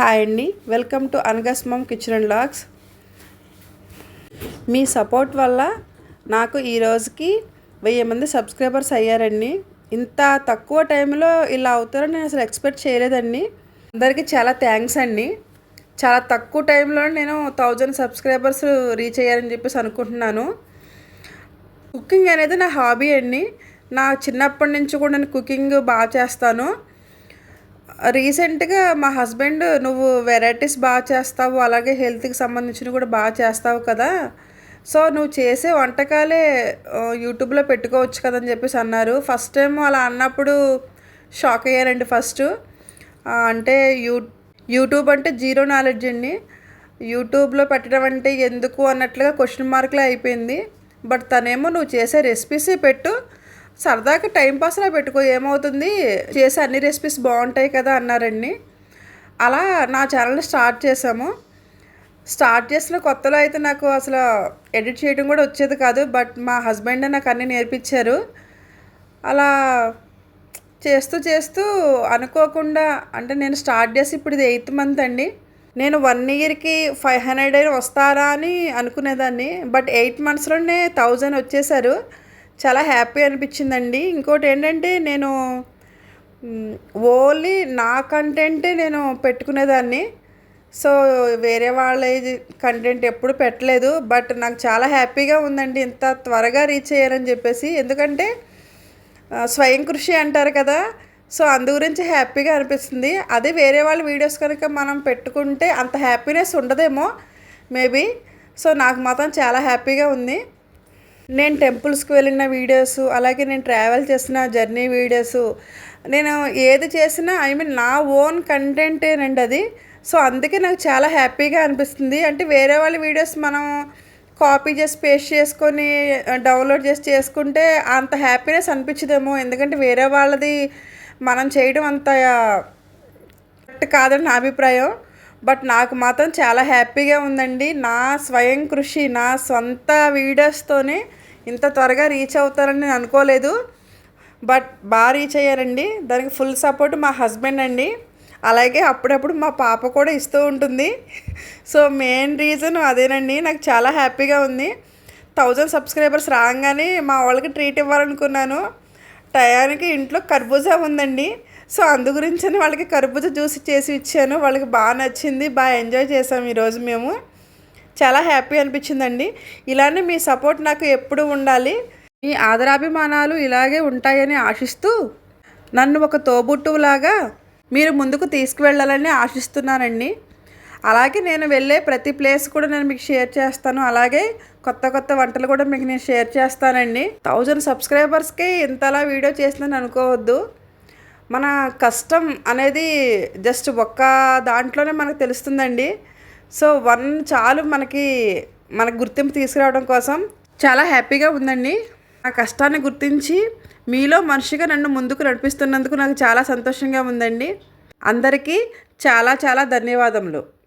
Hi అండి. Welcome to అనగస్ mom kitchen and logs. మీ సపోర్ట్ వల్ల నాకు ఈ రోజుకి వెయ్యి మంది సబ్స్క్రైబర్స్ అయ్యారండి. ఇంత తక్కువ టైంలో ఇలా అవుతారని నేను అసలు ఎక్స్పెక్ట్ చేయలేదండి. అందరికీ చాలా థ్యాంక్స్ అండి. చాలా తక్కువ టైంలో నేను థౌజండ్ సబ్స్క్రైబర్స్ రీచ్ అయ్యారని చెప్పేసి అనుకుంటున్నాను. కుకింగ్ అనేది నా హాబీ అండి. నా చిన్నప్పటి నుంచి కూడా నేను కుకింగ్ బాగా చేస్తాను. రీసెంట్గా మా హస్బెండ్ నువ్వు వెరైటీస్ బాగా చేస్తావు అలాగే హెల్త్కి సంబంధించినవి కూడా బాగా చేస్తావు కదా సో నువ్వు చేసే వంటకాలే యూట్యూబ్లో పెట్టుకోవచ్చు కదని చెప్పేసి అన్నారు. ఫస్ట్ టైం అలా అన్నప్పుడు షాక్ అయ్యారండి ఫస్ట్. అంటే యూ యూట్యూబ్ అంటే జీరో నాలెడ్జ్ అండి. యూట్యూబ్లో పెట్టడం అంటే ఎందుకు అన్నట్లుగా క్వశ్చన్ మార్క్లే అయిపోయింది. బట్ తనేమో నువ్వు చేసే రెసిపీసే పెట్టు సరదాగా టైంపాస్లో పెట్టుకో ఏమవుతుంది? చేసే అన్ని రెసిపీస్ బాగుంటాయి కదా అన్నారండి. అలా నా ఛానల్ స్టార్ట్ చేసాము స్టార్ట్ చేసిన కొత్తలో అయితే నాకు అసలు ఎడిట్ చేయడం కూడా వచ్చేది కాదు బట్ మా హస్బెండ్ నాకు అన్నీ నేర్పించారు. అలా చేస్తూ చేస్తూ అనుకోకుండా అంటే నేను స్టార్ట్ చేసి ఇప్పుడు ఇది ఎయిత్ మంత్ అండి. నేను వన్ ఇయర్కి ఫైవ్ హండ్రెడ్ అయినా వస్తారా అని అనుకునేదాన్ని బట్ ఎయిట్ మంత్స్లోనే థౌజండ్ వచ్చేసారు చాలా హ్యాపీ అనిపించిందండి. ఇంకోటి ఏంటంటే నేను ఓన్లీ నా కంటెంటే నేను పెట్టుకునేదాన్ని. సో వేరే వాళ్ళ కంటెంట్ ఎప్పుడు పెట్టలేదు. బట్ నాకు చాలా హ్యాపీగా ఉందండి. ఇంత త్వరగా రీచ్ అయ్యారని చెప్పేసి. ఎందుకంటే స్వయం కృషి అంటారు కదా. సో అందు గురించి హ్యాపీగా అనిపిస్తుంది. అదే వేరే వాళ్ళ వీడియోస్ కనుక మనం పెట్టుకుంటే అంత హ్యాపీనెస్ ఉండదేమో మేబీ. సో నాకు మాత్రం చాలా హ్యాపీగా ఉంది. నేను టెంపుల్స్కి వెళ్ళిన వీడియోస్ అలాగే నేను ట్రావెల్ చేసిన జర్నీ వీడియోస్ నేను ఏది చేసినా ఐ మీన్ నా ఓన్ కంటెంటేనండి అది. సో అందుకే నాకు చాలా హ్యాపీగా అనిపిస్తుంది. అంటే వేరే వాళ్ళ వీడియోస్ మనం కాపీ చేసి పేస్ట్ చేసుకొని డౌన్లోడ్ చేసి చేసుకుంటే అంత హ్యాపీనెస్ అనిపించదేమో. ఎందుకంటే వేరే వాళ్ళది మనం చేయడం అంత కరెక్ట్ కాదని నా అభిప్రాయం. బట్ నాకు మాత్రం చాలా హ్యాపీగా ఉందండి. నా స్వయం కృషి నా సొంత వీడియోస్తోనే ఇంత త్వరగా రీచ్ అవుతారని నేను అనుకోలేదు. బట్ బాగా రీచ్ అయ్యారండి. దానికి ఫుల్ సపోర్ట్ మా హస్బెండ్ అండి. అలాగే అప్పుడప్పుడు మా పాప కూడా ఇస్తూ ఉంటుంది. సో మెయిన్ రీజన్ అదేనండి. నాకు చాలా హ్యాపీగా ఉంది. థౌజండ్ సబ్స్క్రైబర్స్ రాగానే మా వాళ్ళకి ట్రీట్ ఇవ్వాలనుకున్నాను. టయానికి ఇంట్లో కర్బూజా ఉందండి. సో అందు గురించి వాళ్ళకి కర్బూజా జ్యూస్ చేసి ఇచ్చాను. వాళ్ళకి బాగా నచ్చింది. బాగా ఎంజాయ్ చేసాం ఈరోజు మేము. చాలా హ్యాపీ అనిపించిందండి. ఇలానే మీ సపోర్ట్ నాకు ఎప్పుడు ఉండాలి. మీ ఆదరాభిమానాలు ఇలాగే ఉంటాయని ఆశిస్తూ నన్ను ఒక తోబుట్టువులాగా మీరు ముందుకు తీసుకువెళ్ళాలని ఆశిస్తున్నానండి. అలాగే నేను వెళ్ళే ప్రతి ప్లేస్ కూడా నేను మీకు షేర్ చేస్తాను. అలాగే కొత్త కొత్త వంటలు కూడా మీకు నేను షేర్ చేస్తానండి. థౌజండ్ సబ్స్క్రైబర్స్కి ఇంతలా వీడియో చేసిందని అనుకోవద్దు. మన కష్టం అనేది జస్ట్ ఒక్క దాంట్లోనే మనకు తెలుస్తుందండి. సో వన్ చాలు మనకి మనకు గుర్తింపు తీసుకురావడం కోసం చాలా హ్యాపీగా ఉందండి. ఆ కష్టాన్ని గుర్తించి మీలో మనిషిగా నన్ను ముందుకు నడిపిస్తున్నందుకు నాకు చాలా సంతోషంగా ఉందండి. అందరికీ చాలా చాలా ధన్యవాదములు.